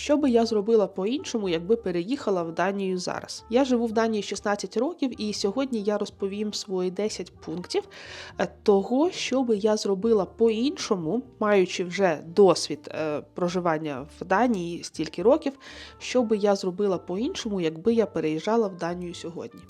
Що би я зробила по-іншому, якби переїхала в Данію зараз? Я живу в Данії 16 років, і сьогодні я розповім свої 10 пунктів е, того, що би я зробила по-іншому, маючи вже досвід е, проживання в Данії стільки років, що би я зробила по-іншому, якби я переїжджала в Данію сьогодні.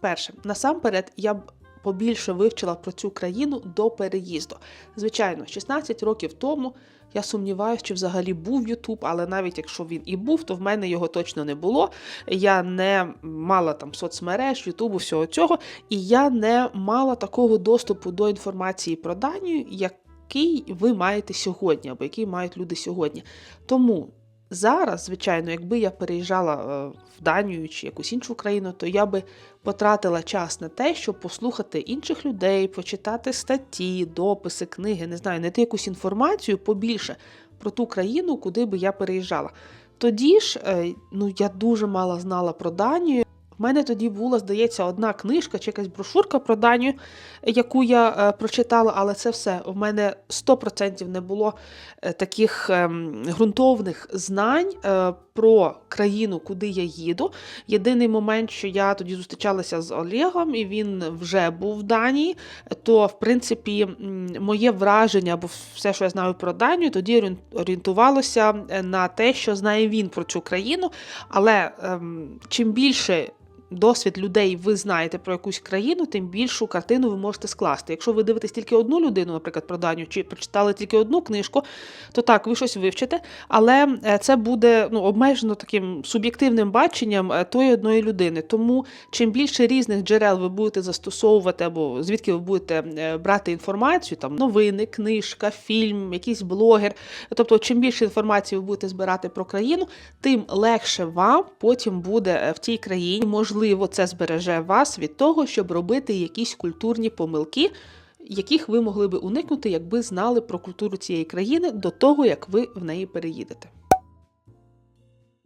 Перше, насамперед, я б побільше вивчила про цю країну до переїзду. Звичайно, 16 років тому я сумніваюся, чи взагалі був Ютуб, але навіть якщо він і був, то в мене його точно не було. Я не мала там соцмереж, Ютубу, всього цього, і я не мала такого доступу до інформації про Данію, який ви маєте сьогодні, або який мають люди сьогодні. Тому. Зараз, звичайно, якби я переїжджала е, в Данію чи якусь іншу країну, то я би потратила час на те, щоб послухати інших людей, почитати статті, дописи, книги, не знаю, знайти якусь інформацію побільше про ту країну, куди би я переїжджала. Тоді ж, е, ну я дуже мало знала про Данію. В мене тоді була, здається, одна книжка чи якась брошурка про Данію, яку я е, прочитала, але це все. В мене 100% не було е, таких е, ґрунтовних знань е, про країну, куди я їду. Єдиний момент, що я тоді зустрічалася з Олегом, і він вже був в Данії, то, в принципі, моє враження або все, що я знаю про Данію, тоді орієнтувалося на те, що знає він про цю країну. Але ем, чим більше досвід людей ви знаєте про якусь країну, тим більшу картину ви можете скласти. Якщо ви дивитесь тільки одну людину, наприклад, про Данію, чи прочитали тільки одну книжку, то так, ви щось вивчите, але е, це буде ну, обмежено таким суб'єктивним баченням е, тої одної людини. Тому чим більше різних джерел ви будете застосовувати, або звідки ви будете е, брати інформацію, там новини, книжка, фільм, якийсь блогер. Тобто, чим більше інформації ви будете збирати про країну, тим легше вам потім буде в тій країні. Можливо, це збереже вас від того, щоб робити якісь культурні помилки. Яких ви могли би уникнути, якби знали про культуру цієї країни до того, як ви в неї переїдете.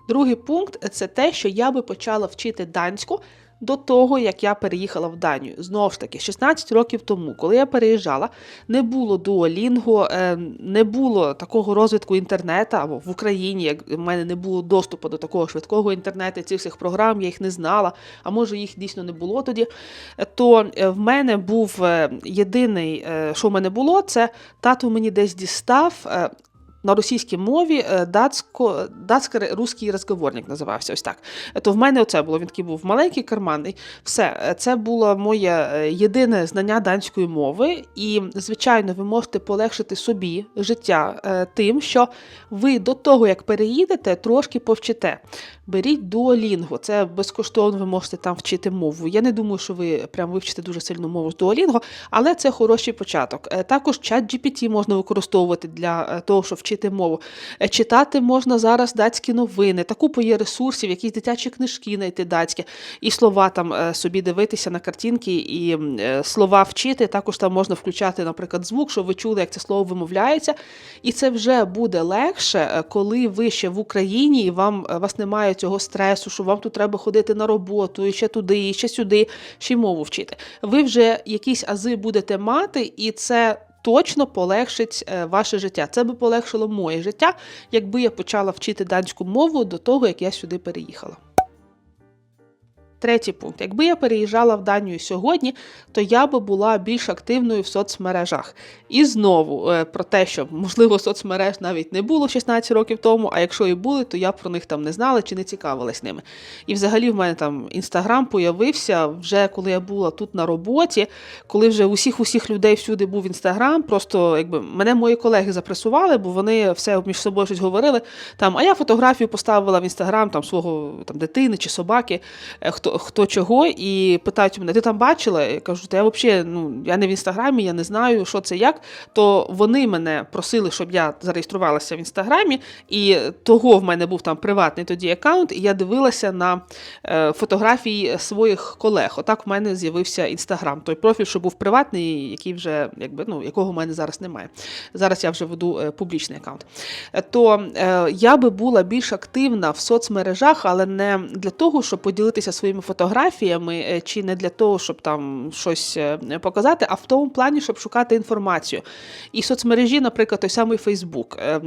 Другий пункт це те, що я би почала вчити данську до того, як я переїхала в Данію. Знову ж таки, 16 років тому, коли я переїжджала, не було Duolingo, е, не було такого розвитку інтернету або в Україні, як в мене не було доступу до такого швидкого інтернету, цих всіх програм, я їх не знала, а може їх дійсно не було тоді. Е, То е, в мене був єдиний, що в мене було, це тато мені десь дістав. На російській мові е, датсько, датський русський розговорник називався ось так. То в мене оце було. Він такий був маленький, карманний. Все, е, це було моє е, єдине знання данської мови. І, звичайно, ви можете полегшити собі життя тим, що ви до того, як переїдете, трошки повчите. Беріть Duolingo, це безкоштовно ви можете там вчити мову. Я не думаю, що ви прям вивчите дуже сильну мову з Duolingo, але це хороший початок. Е, Також чат GPT можна використовувати для е, того, щоб вчити мову. Е, Читати можна зараз датські новини, та купу є ресурсів, якісь дитячі книжки знайти датські, і слова там собі дивитися на картинки і слова вчити. Також там можна включати, наприклад, звук, щоб ви чули, як це слово вимовляється. І це вже буде легше, коли ви ще в Україні і вам вас немає цього стресу, що вам тут треба ходити на роботу, і ще туди, і ще сюди, ще й мову вчити. Ви вже якісь ази будете мати, і це. Точно полегшить е, ваше життя. Це би полегшило моє життя, якби я почала вчити данську мову до того, як я сюди переїхала. Третій пункт. Якби я переїжджала в Данію сьогодні, то я би була більш активною в соцмережах. І знову е, про те, що можливо соцмереж навіть не було 16 років тому, а якщо і були, то я про них там не знала чи не цікавилась ними. І взагалі в мене там інстаграм появився вже коли я була тут на роботі, коли вже усіх усіх людей всюди був інстаграм. Просто якби мене мої колеги запресували, бо вони все між собою щось говорили. Там, а я фотографію поставила в інстаграм там свого там дитини чи собаки. е, Хто хто, хто чого, і питають мене, ти там бачила? Я кажу, та я взагалі ну, я не в інстаграмі, я не знаю, що це як. То вони мене просили, щоб я зареєструвалася в інстаграмі, і того в мене був там приватний тоді аккаунт, і я дивилася на е, фотографії своїх колег. Отак в мене з'явився інстаграм. Той профіль, що був приватний, який вже якби ну якого в мене зараз немає. Зараз я вже веду е, публічний аккаунт. Е, То я би була більш активна в соцмережах, але не для того, щоб поділитися своїми своїми фотографіями, е, чи не для того, щоб там щось е, показати, а в тому плані, щоб шукати інформацію. І соцмережі, наприклад, той самий Фейсбук. Е,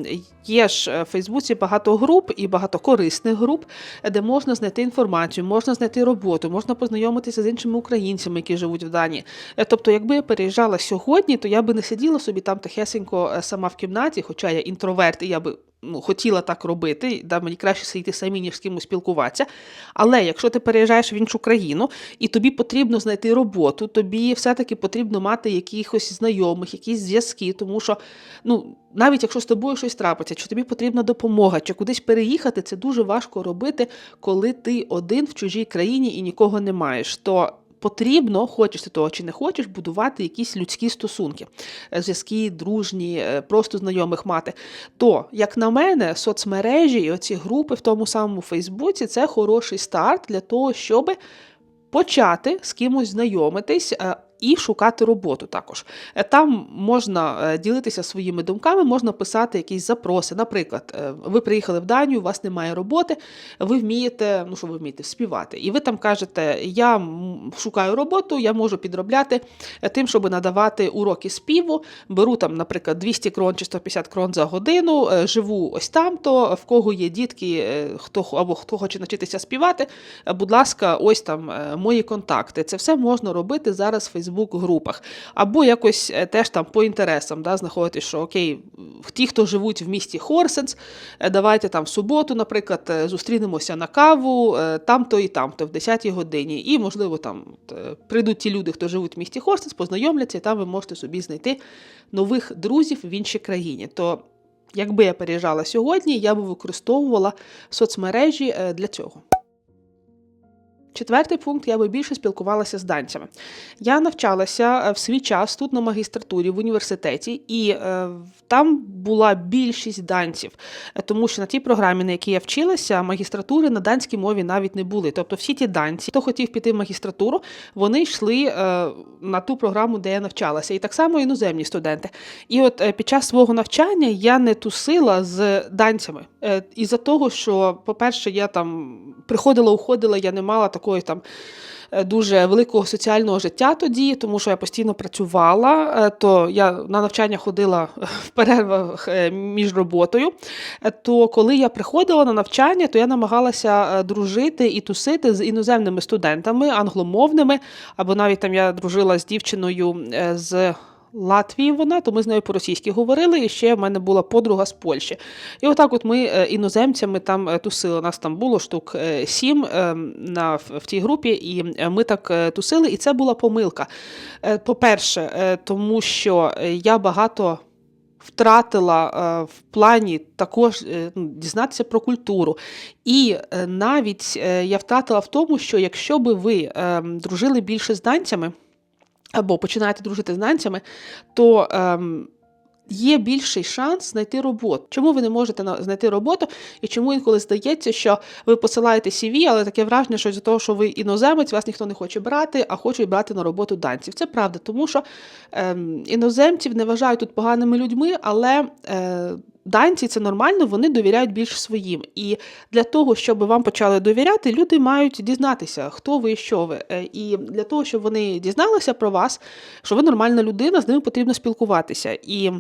Є ж в Фейсбуці багато груп і багато корисних груп, де можна знайти інформацію, можна знайти роботу, можна познайомитися з іншими українцями, які живуть в Данії. Тобто, якби я переїжджала сьогодні, то я би не сиділа собі там тихесенько сама в кімнаті, хоча я інтроверт, і я би ну, хотіла так робити, да, мені краще сидіти самі, ніж з кимось спілкуватися. Але якщо ти переїжджаєш в іншу країну і тобі потрібно знайти роботу, тобі все-таки потрібно мати якихось знайомих, якісь зв'язки, тому що ну, навіть якщо з тобою щось трапиться, чи тобі потрібна допомога, чи кудись переїхати, це дуже важко робити, коли ти один в чужій країні і нікого не маєш. То Потрібно, хочеш ти того чи не хочеш, будувати якісь людські стосунки, е, зв'язки, дружні, е, просто знайомих мати. То, як на мене, соцмережі і оці групи в тому самому Фейсбуці це хороший старт для того, щоб почати з кимось знайомитись. І шукати роботу також. Е, Там можна е, ділитися своїми думками, можна писати якісь запроси. Наприклад, е, ви приїхали в Данію, у вас немає роботи, ви вмієте, ну що ви вмієте, співати. І ви там кажете, я шукаю роботу, я можу підробляти тим, щоб надавати уроки співу. Беру там, наприклад, 200 крон чи 150 крон за годину, живу ось там-то, в кого є дітки, хто або хто хоче навчитися співати. Будь ласка, ось там мої контакти. Це все можна робити зараз в Фейсбук-групах. Або якось е, теж там по інтересам, да, знаходити, що окей, ті, хто живуть в місті Хорсенс, е, давайте там в суботу, наприклад, е, зустрінемося на каву там-то і там-то, в 10-й годині. І, можливо, там прийдуть ті люди, хто живуть в місті Хорсенс, познайомляться, і там ви можете собі знайти нових друзів в іншій країні. То якби я переїжджала сьогодні, я би використовувала соцмережі для цього. Четвертий пункт я би більше спілкувалася з данцями. Я навчалася е, в свій час тут на магістратурі в університеті, і е, там була більшість данців, Е, тому що на тій програмі, на якій я вчилася, магістратури на данській мові навіть не були. Тобто всі ті данці, хто хотів піти в магістратуру, вони йшли е, на ту програму, де я навчалася. І так само іноземні студенти. І от е, під час свого навчання я не тусила з данцями. Е, із-за того, що, по-перше, я там приходила, уходила, я не мала такої там. е, Дуже великого соціального життя тоді, тому що я постійно працювала, е, то я на навчання ходила в перервах е, між роботою. Е, То коли я приходила на навчання, то я намагалася е, дружити і тусити з іноземними студентами, англомовними, або навіть там я дружила з дівчиною е, з. Латвії вона, то ми з нею по-російськи говорили, і ще в мене була подруга з Польщі. І отак от ми е, іноземцями там е, тусили. Нас там було штук е, сім на, в тій групі, і ми так тусили, і це була помилка. По-перше, тому що я багато втратила в плані також ну, дізнатися про культуру. І навіть я втратила в тому, що якщо би ви е, дружили більше з данцями, або починаєте дружити з данцями, то ем, є більший шанс знайти роботу. Чому ви не можете знайти роботу, і чому інколи здається, що ви посилаєте CV, але таке враження, що з того, що ви іноземець, вас ніхто не хоче брати, а хочуть брати на роботу данців. Це правда, тому що ем, іноземців не вважають тут поганими людьми, але. Е, Данці це нормально, вони довіряють більш своїм. І для того, щоб вам почали довіряти, люди мають дізнатися, хто ви і що ви. Е, І для того, щоб вони дізналися про вас, що ви нормальна людина, з ними потрібно спілкуватися. І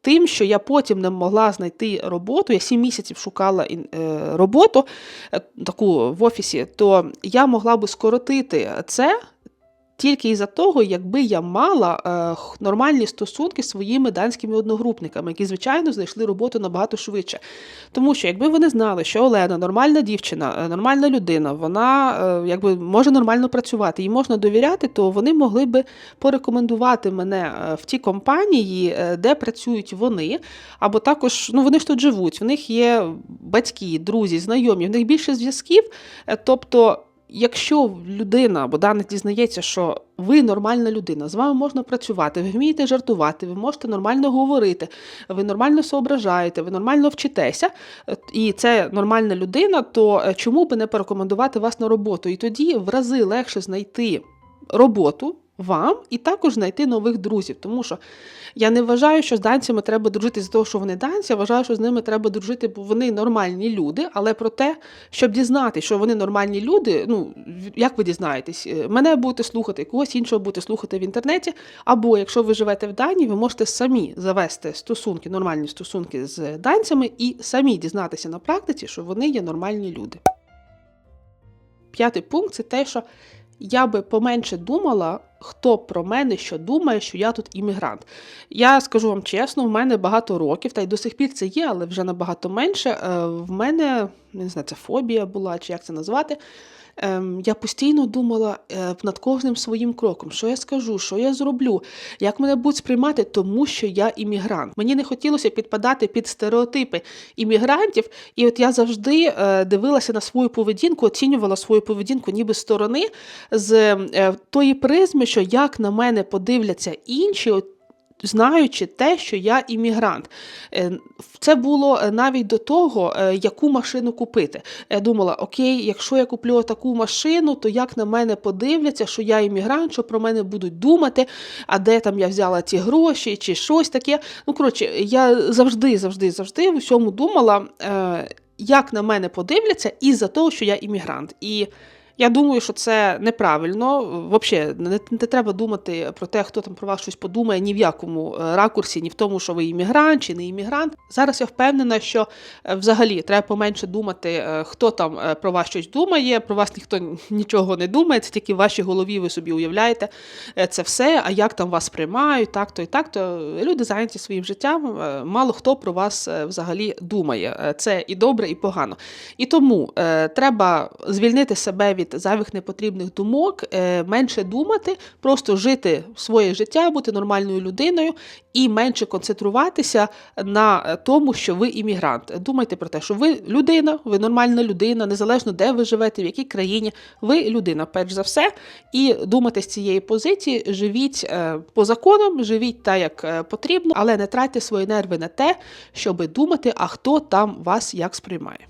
тим, що я потім не могла знайти роботу, я сім місяців шукала е, роботу е, таку в офісі, то я могла би скоротити це. Тільки із-за того, якби я мала е, нормальні стосунки з своїми данськими одногрупниками, які, звичайно, знайшли роботу набагато швидше. Тому що якби вони знали, що Олена нормальна дівчина, е, нормальна людина, вона е, якби може нормально працювати, їй можна довіряти, то вони могли би порекомендувати мене е, в ті компанії, е, де працюють вони, або також ну вони ж тут живуть, в них є батьки, друзі, знайомі, в них більше зв'язків. Тобто. Якщо людина або даний дізнається, що ви нормальна людина, з вами можна працювати, ви вмієте жартувати, ви можете нормально говорити, ви нормально соображаєте, ви нормально вчитеся, е, і це нормальна людина, то е, чому би не порекомендувати вас на роботу? І тоді в рази легше знайти роботу вам і також знайти нових друзів. Тому що я не вважаю, що з данцями треба дружити з того, що вони данці. Я вважаю, що з ними треба дружити, бо вони нормальні люди. Але про те, щоб дізнатися, що вони нормальні люди, ну як ви дізнаєтесь, Е, мене будете слухати, когось іншого будете слухати в інтернеті. Або якщо ви живете в Данії, ви можете самі завести стосунки, нормальні стосунки з данцями і самі дізнатися на практиці, що вони є нормальні люди. П'ятий пункт це те, що я би поменше думала, хто про мене що думає, що я тут іммігрант. Я скажу вам чесно, в мене багато років, та й до сих пір це є, але вже набагато менше. Е, В мене не знаю, це фобія була, чи як це назвати. Ем, Я постійно думала е, над кожним своїм кроком, що я скажу, що я зроблю, як мене будуть сприймати, тому що я іммігрант. Мені не хотілося підпадати під стереотипи іммігрантів, і от я завжди е, дивилася на свою поведінку, оцінювала свою поведінку ніби сторони з е, тої призми, що як на мене подивляться інші. Знаючи те, що я іммігрант. Е, Це було е, навіть до того, е, яку машину купити. Я думала, окей, якщо я куплю таку машину, то як на мене подивляться, що я іммігрант, що про мене будуть думати, а де там я взяла ці гроші чи щось таке. Ну, коротше, я завжди, завжди, завжди в усьому думала, як на мене подивляться, із-за того, що я іммігрант. І я думаю, що це неправильно. Взагалі, не, не треба думати про те, хто там про вас щось подумає ні в якому е, ракурсі, ні в тому, що ви іммігрант чи не іммігрант. Зараз я впевнена, що е, взагалі треба поменше думати, е, хто там про вас щось думає. Про вас ніхто нічого не думає. Це тільки в вашій голові ви собі уявляєте це все. А як там вас приймають, так то і так, то люди зайняті своїм життям. Мало хто про вас взагалі думає. Це і добре, і погано. І тому треба звільнити себе від зайвих непотрібних думок, е, менше думати, просто жити своє життя, бути нормальною людиною і менше концентруватися на тому, що ви іммігрант. Думайте про те, що ви людина, ви нормальна людина, незалежно де ви живете, в якій країні, ви людина, перш за все. І думайте з цієї позиції, живіть е, по законам, живіть так, як е, потрібно, але не тратьте свої нерви на те, щоб думати, а хто там вас як сприймає.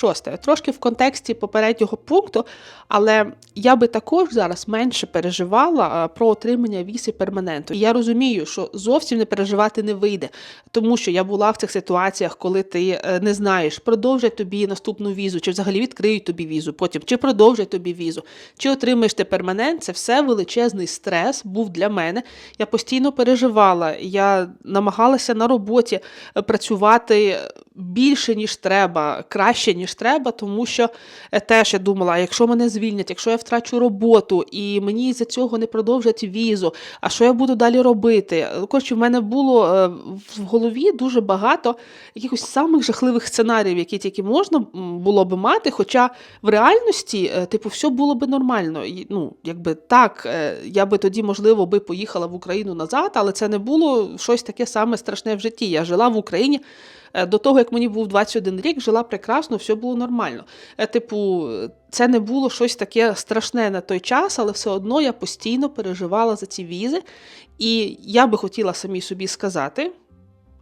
Шосте, трошки в контексті попереднього пункту, але я би також зараз менше переживала е, про отримання віси перманенту. І я розумію, що зовсім не переживати не вийде, тому що я була в цих ситуаціях, коли ти е, не знаєш, продовжать тобі наступну візу, чи взагалі відкриють тобі візу, потім чи продовжать тобі візу, чи отримаєш ти перманент. Це все величезний стрес був для мене. Я постійно переживала. Я намагалася на роботі е, працювати більше, ніж треба, краще, ніж треба, тому що е, теж я думала, якщо мене звільнять, якщо я втрачу роботу і мені за цього не продовжать візу, а що я буду далі робити? Коротше, в мене було е, в голові дуже багато якихось самих жахливих сценаріїв, які тільки можна було би мати. Хоча в реальності, е, типу, все було би нормально. Ну, якби так, я би тоді, можливо, би поїхала в Україну назад, але це не було щось таке саме страшне в житті. Я жила в Україні. Е, До того, як мені був 21 рік, жила прекрасно, все було нормально. Е, Типу, це не було щось таке страшне на той час, але все одно я постійно переживала за ці візи. І я би хотіла самі собі сказати.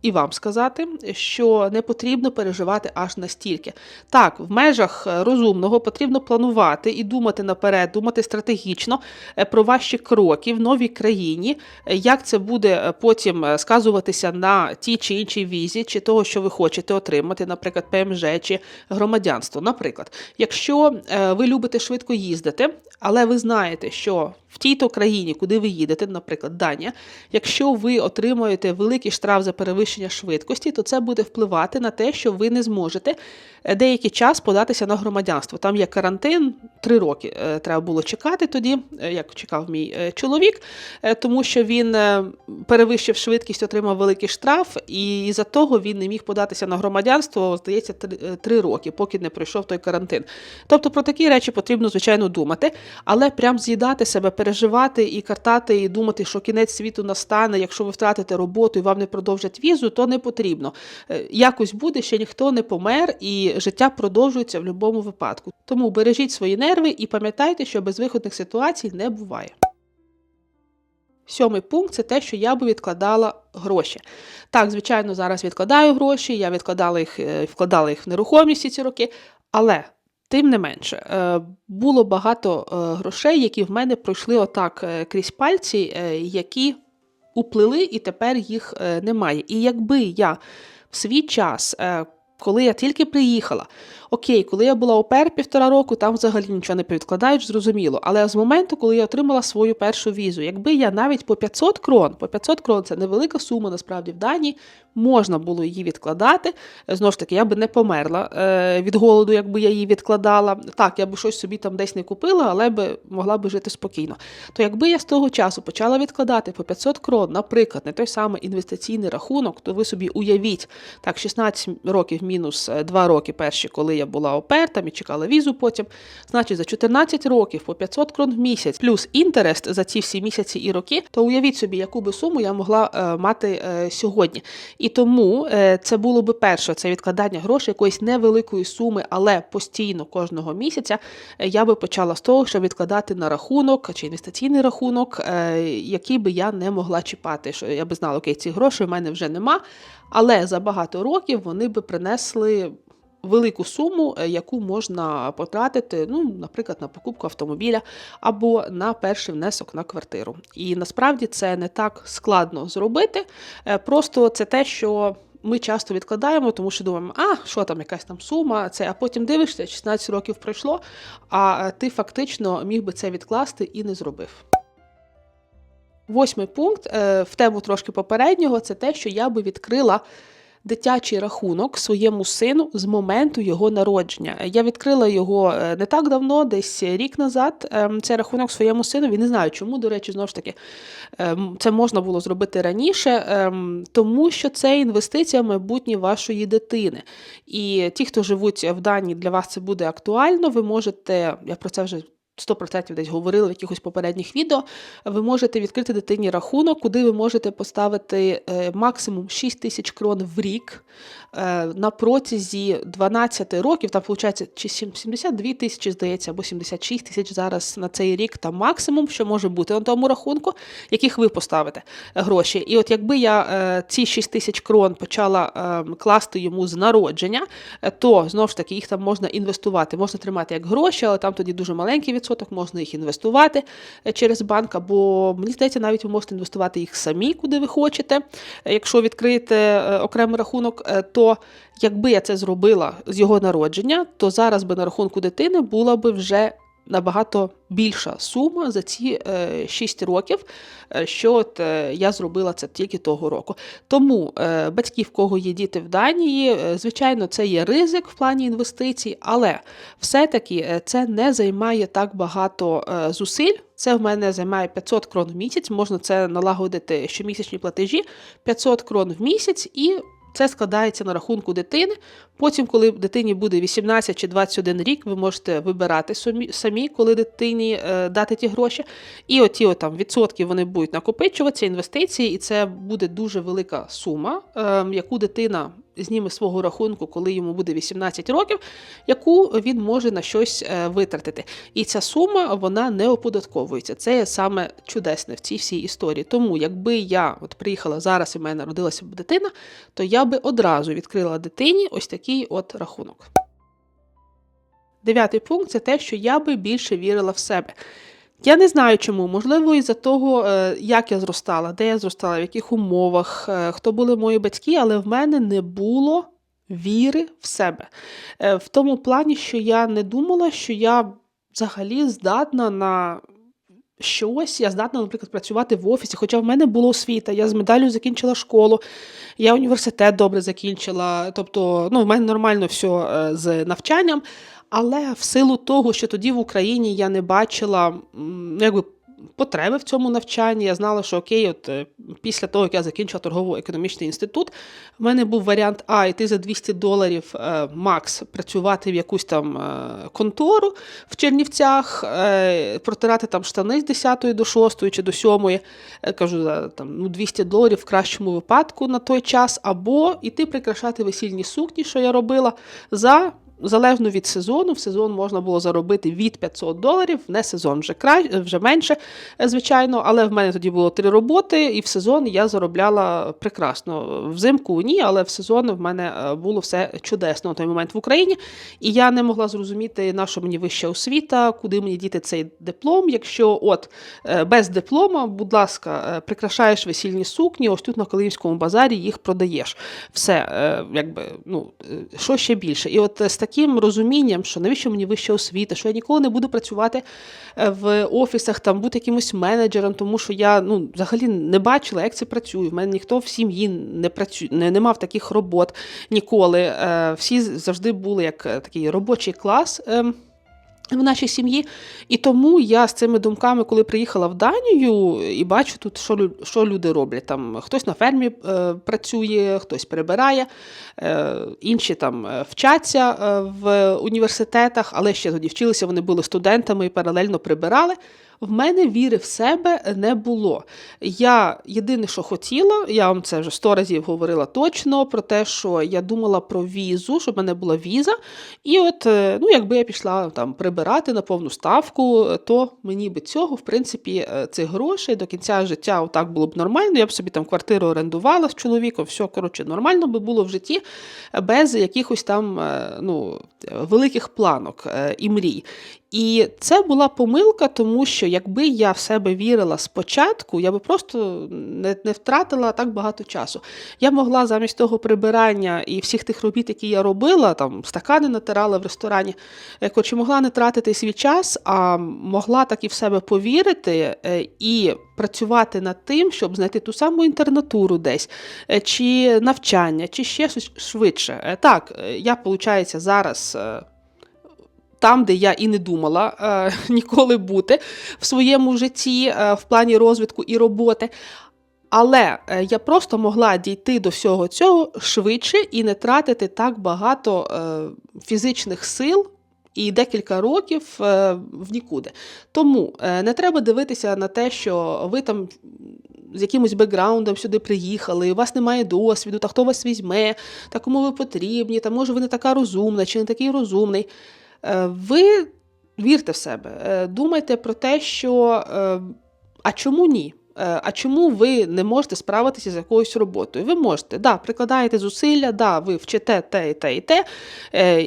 І вам сказати, що не потрібно переживати аж настільки. Так, в межах е, розумного потрібно планувати і думати наперед, думати стратегічно е, про ваші кроки в новій країні, е, як це буде потім сказуватися на тій чи іншій візі, чи того, що ви хочете отримати, наприклад, ПМЖ чи громадянство. Наприклад, якщо ви любите швидко їздити, але ви знаєте, що в тій-то країні, куди ви їдете, наприклад, Данія, якщо ви отримуєте великий штраф за перевищення швидкості, то це буде впливати на те, що ви не зможете е, деякий час податися на громадянство. Там є карантин, три роки е, треба було чекати тоді, е, як чекав мій чоловік, тому що він перевищив швидкість, отримав великий штраф, і за того він не міг податися на громадянство, здається, три роки, поки не пройшов той карантин. Тобто про такі речі потрібно, звичайно, думати, але прям з'їдати себе, переживати і картати, і думати, що кінець світу настане, якщо ви втратите роботу і вам не продовжать візу, то не потрібно. Е, Якось буде, ще ніхто не помер, і життя продовжується в будь-якому випадку. Тому бережіть свої нерви і пам'ятайте, що безвиходних ситуацій не буває. Сьомий пункт це те, що я би відкладала гроші. Так, звичайно, зараз відкладаю гроші, я відкладала їх, е, вкладала їх в нерухомість ці роки, але Тим не менше, е, було багато грошей, які в мене пройшли отак крізь пальці, які уплили, і тепер їх е, немає. І якби я в свій час, е, коли я тільки приїхала, окей, коли я була ОПЕР півтора року, там взагалі нічого не повідкладають, зрозуміло. Але з моменту, коли я отримала свою першу візу, якби я навіть по 500 крон, по 500 крон це невелика сума, насправді в Данії, можна було її відкладати. Е, Знову ж таки, я би не померла е, від голоду, якби я її відкладала. Так, я би щось собі там десь не купила, але би могла би жити спокійно. То якби я з того часу почала відкладати по 500 крон, наприклад, на той самий інвестиційний рахунок, то ви собі уявіть, так, 16 років мінус 2 роки перші, коли я була ОПЕР, там і чекала візу потім. Значить, за 14 років по 500 крон в місяць, плюс інтерест за ці всі місяці і роки, то уявіть собі, яку би суму я могла е, мати е, сьогодні. І тому е, це було би перше це відкладання грошей якоїсь невеликої суми, але постійно кожного місяця е, я би почала з того, щоб відкладати на рахунок чи інвестиційний рахунок, е, який би я не могла чіпати. Що я би знала, окей, ці гроші в мене вже нема, але за багато років вони би принесли. Велику суму, е, яку можна потратити, ну, наприклад, на покупку автомобіля або на перший внесок на квартиру. І насправді це не так складно зробити. Е, Просто це те, що ми часто відкладаємо, тому що думаємо, а що там, якась там сума, це, а потім дивишся, 16 років пройшло, а е, ти фактично міг би це відкласти і не зробив. Восьмий пункт в тему трошки попереднього це те, що я би відкрила дитячий рахунок своєму сину з моменту його народження. Я відкрила його е, не так давно, десь рік назад. ем, Цей рахунок своєму синові. Не знаю, чому, до речі, знову ж таки, ем, це можна було зробити раніше, ем, тому що це інвестиція в майбутнє вашої дитини. І ті, хто живуть в Данії, для вас це буде актуально. Ви можете, я про це вже 100% десь говорили в якихось попередніх відео, ви можете відкрити дитині рахунок, куди ви можете поставити е, максимум 6 тисяч крон в рік е, на протязі 12 років, там виходить, чи 72 тисячі, здається, або 76 тисяч зараз на цей рік там максимум, що може бути на тому рахунку, яких ви поставите е, гроші. І от якби я ці 6 тисяч крон почала ем, класти йому з народження, то знову ж таки їх там можна інвестувати, можна тримати як гроші, але там тоді дуже маленькі відсотки. 1% можна їх інвестувати е, через банк, або, мені здається, навіть ви можете інвестувати їх самі, куди ви хочете. Е, якщо відкриєте е, окремий рахунок, то якби я це зробила з його народження, то зараз би на рахунку дитини була би вже набагато більша сума за ці е, 6 років, е, що от, е, я зробила це тільки того року. Тому е, батьки, в кого є діти в Данії, е, звичайно, це є ризик в плані інвестицій, але все-таки е, це не займає так багато е, зусиль. Це в мене займає 500 крон в місяць. Можна це налагодити щомісячні платежі 500 крон в місяць і. Це складається на рахунку дитини. Потім, коли дитині буде 18 чи 21 рік, ви можете вибирати самі, коли дитині е, дати ті гроші. І оті от, там, відсотки вони будуть накопичуватися, інвестиції, і це буде дуже велика сума, е, яку дитина зніме свого рахунку, коли йому буде 18 років, яку він може на щось е, витратити. І ця сума вона не оподатковується. Це саме чудесне в цій всій історії. Тому, якби я от приїхала зараз, і в мене народилася б дитина, то я би одразу відкрила дитині ось такий от рахунок. Дев'ятий пункт це те, що я би більше вірила в себе. Я не знаю чому, можливо, із-за того, е, як я зростала, де я зростала, в яких умовах, е, хто були мої батьки, але в мене не було віри в себе. Е, В тому плані, що я не думала, що я взагалі здатна на щось, я здатна, наприклад, працювати в офісі, хоча в мене було освіта, я з медаллю закінчила школу, я університет добре закінчила, тобто ну, в мене нормально все з навчанням. Але в силу того, що тоді в Україні я не бачила ну, якби, потреби в цьому навчанні, я знала, що окей, от е, після того, як я закінчила торгово-економічний інститут, в мене був варіант А, йти за 200 доларів е, макс, працювати в якусь там е, контору в Чернівцях, протирати там штани з 10 до 6 чи до 7, е, кажу, там, ну, 200 доларів в кращому випадку на той час, або йти прикрашати весільні сукні, що я робила, за залежно від сезону, в сезон можна було заробити від 500 доларів, не сезон вже кра... вже менше, е, звичайно. Але в мене тоді було три роботи, і в сезон я заробляла прекрасно. Взимку ні, але в сезон в мене е, було все чудесно на той момент в Україні. І я не могла зрозуміти, на що мені вища освіта, куди мені діти цей диплом. Якщо от е, без диплома, будь ласка, прикрашаєш весільні сукні, ось тут на Калинівському базарі їх продаєш. Все, якби, ну, що ще більше. І от з таким розумінням, що навіщо мені вища освіта, що я ніколи не буду працювати е, в офісах, там бути якимось менеджером, тому що я ну, взагалі не бачила, як це працює. В мене ніхто в сім'ї не працює, не, не мав таких робот ніколи. Е, Всі завжди були як е, такий робочий клас. В нашій сім'ї. І тому я з цими думками, коли приїхала в Данію, і бачу тут, що, що люди роблять. Там хтось на фермі е, працює, хтось перебирає, е, інші там е, вчаться е, в університетах, але ще тоді вчилися, вони були студентами і паралельно прибирали. В мене віри в себе не було. Я єдине, що хотіла, я вам це вже сто разів говорила точно про те, що я думала про візу, щоб в мене була віза. І от, е, ну, якби я пішла там прибирати на повну ставку, то мені би цього, в принципі, е, цих грошей до кінця життя отак було б нормально. Я б собі там квартиру орендувала з чоловіком, все коротше нормально би було в житті без якихось там е, ну, великих планок е, і мрій. І це була помилка, тому що якби я в себе вірила спочатку, я би просто не, не втратила так багато часу. Я могла замість того прибирання і всіх тих робіт, які я робила, там стакани натирала в ресторані, е, коротше, могла не тратити свій час, а могла так і в себе повірити е, і працювати над тим, щоб знайти ту саму інтернатуру десь, е, чи навчання, чи ще щось швидше. Е, Так, е, я, виходить, зараз. Там, де я і не думала е, ніколи бути в своєму житті е, в плані розвитку і роботи. Але е, я просто могла дійти до всього цього швидше і не тратити так багато е, фізичних сил. І декілька років е, в нікуди. Тому е, не треба дивитися на те, що ви там з якимось бекграундом сюди приїхали, у вас немає досвіду, та хто вас візьме, та кому ви потрібні, та може ви не така розумна чи не такий розумний. Е, Ви вірте в себе, е, думайте про те, що е, а чому ні? А чому ви не можете справитися з якоюсь роботою? Ви можете, да, прикладаєте зусилля, да, ви вчите те і те і те,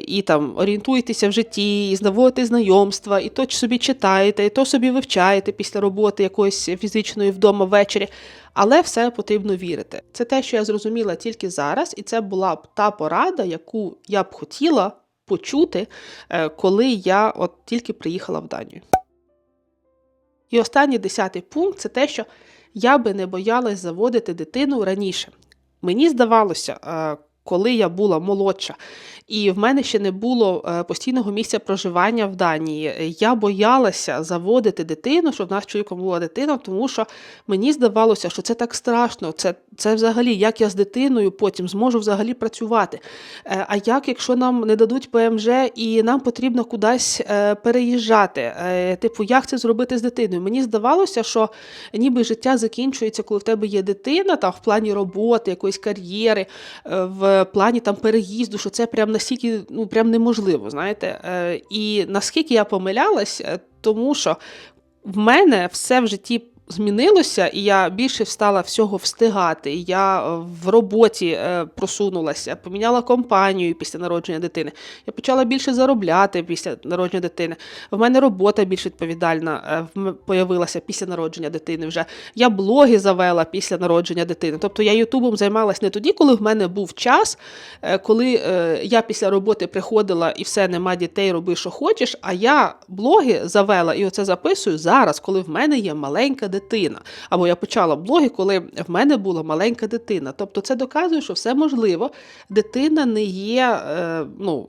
і там орієнтуєтеся в житті, і заводите знайомства, і то собі читаєте, і то собі вивчаєте після роботи якоїсь фізичної вдома ввечері. Але все потрібно вірити. Це те, що я зрозуміла тільки зараз, і це була б та порада, яку я б хотіла почути, е, коли я от тільки приїхала в Данію. І останній десятий пункт це те, що я би не боялась заводити дитину раніше. Мені здавалося, е, коли я була молодша, і в мене ще не було е, постійного місця проживання в Данії. Я боялася заводити дитину, щоб в нас чоловіком була дитина, тому що мені здавалося, що це так страшно. Це, це взагалі, як я з дитиною потім зможу взагалі працювати. Е, А як, якщо нам не дадуть ПМЖ і нам потрібно кудись е, переїжджати? Е, Типу, як це зробити з дитиною? Мені здавалося, що ніби життя закінчується, коли в тебе є дитина, там в плані роботи, якоїсь кар'єри, в плані там переїзду, що це прям настільки ну, прям неможливо, знаєте. І наскільки я помилялась, тому що в мене все в житті змінилося, і я більше стала всього встигати. Я е, в роботі е, просунулася, поміняла компанію після народження дитини. Я почала більше заробляти після народження дитини. В мене робота більш відповідальна е, появилася після народження дитини. Вже я блоги завела після народження дитини. Тобто я Ютубом займалась не тоді, коли в мене був час, коли я після роботи приходила і все, нема дітей, роби, що хочеш. А я блоги завела і оце записую зараз, коли в мене є маленька дитина. Або я почала блоги, коли в мене була маленька дитина. Тобто це доказує, що все можливо. Дитина не є е, ну,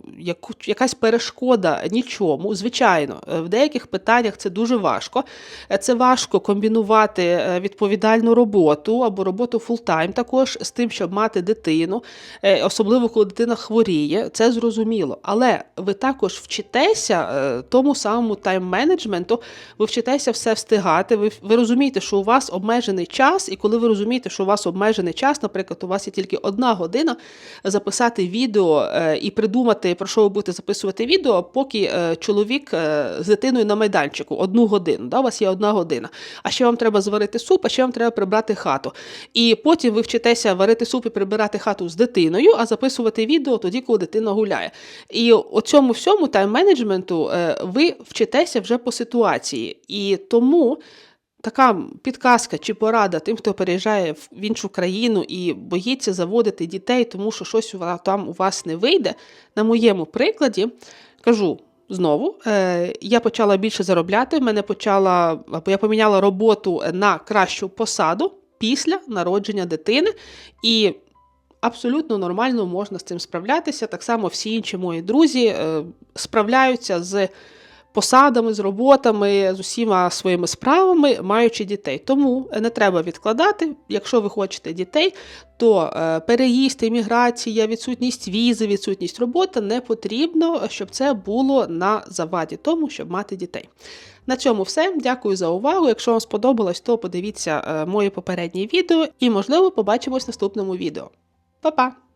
якась перешкода нічому. Звичайно, е, в деяких питаннях це дуже важко. Е, Це важко комбінувати відповідальну роботу або роботу фултайм також з тим, щоб мати дитину, особливо коли дитина хворіє. Це зрозуміло. Але ви також вчитеся тому самому тайм-менеджменту, ви вчитеся все встигати. Ви, ви розумієте, розумієте, що у вас обмежений час, і коли ви розумієте, що у вас обмежений час, наприклад, у вас є тільки одна година записати відео е, і придумати, про що ви будете записувати відео, поки е, чоловік е, з дитиною на майданчику одну годину. Да? У вас є одна година. А ще вам треба зварити суп, а ще вам треба прибрати хату. І потім ви вчитеся варити суп і прибирати хату з дитиною, а записувати відео тоді, коли дитина гуляє. І у цьому всьому тайм-менеджменту ви вчитеся вже по ситуації. І тому. Така підказка чи порада тим, хто переїжджає в іншу країну і боїться заводити дітей, тому що щось там у вас не вийде. На моєму прикладі кажу знову, е, я почала більше заробляти. В мене почала або я поміняла роботу на кращу посаду після народження дитини. І абсолютно нормально можна з цим справлятися. Так само всі інші мої друзі е, справляються з посадами, з роботами, з усіма своїми справами, маючи дітей. Тому не треба відкладати. Якщо ви хочете дітей, то е, переїзд, імміграція, відсутність візи, відсутність роботи не потрібно, щоб це було на заваді тому, щоб мати дітей. На цьому все. Дякую за увагу. Якщо вам сподобалось, то подивіться е, моє попереднє відео і, можливо, побачимось в наступному відео. Па-па!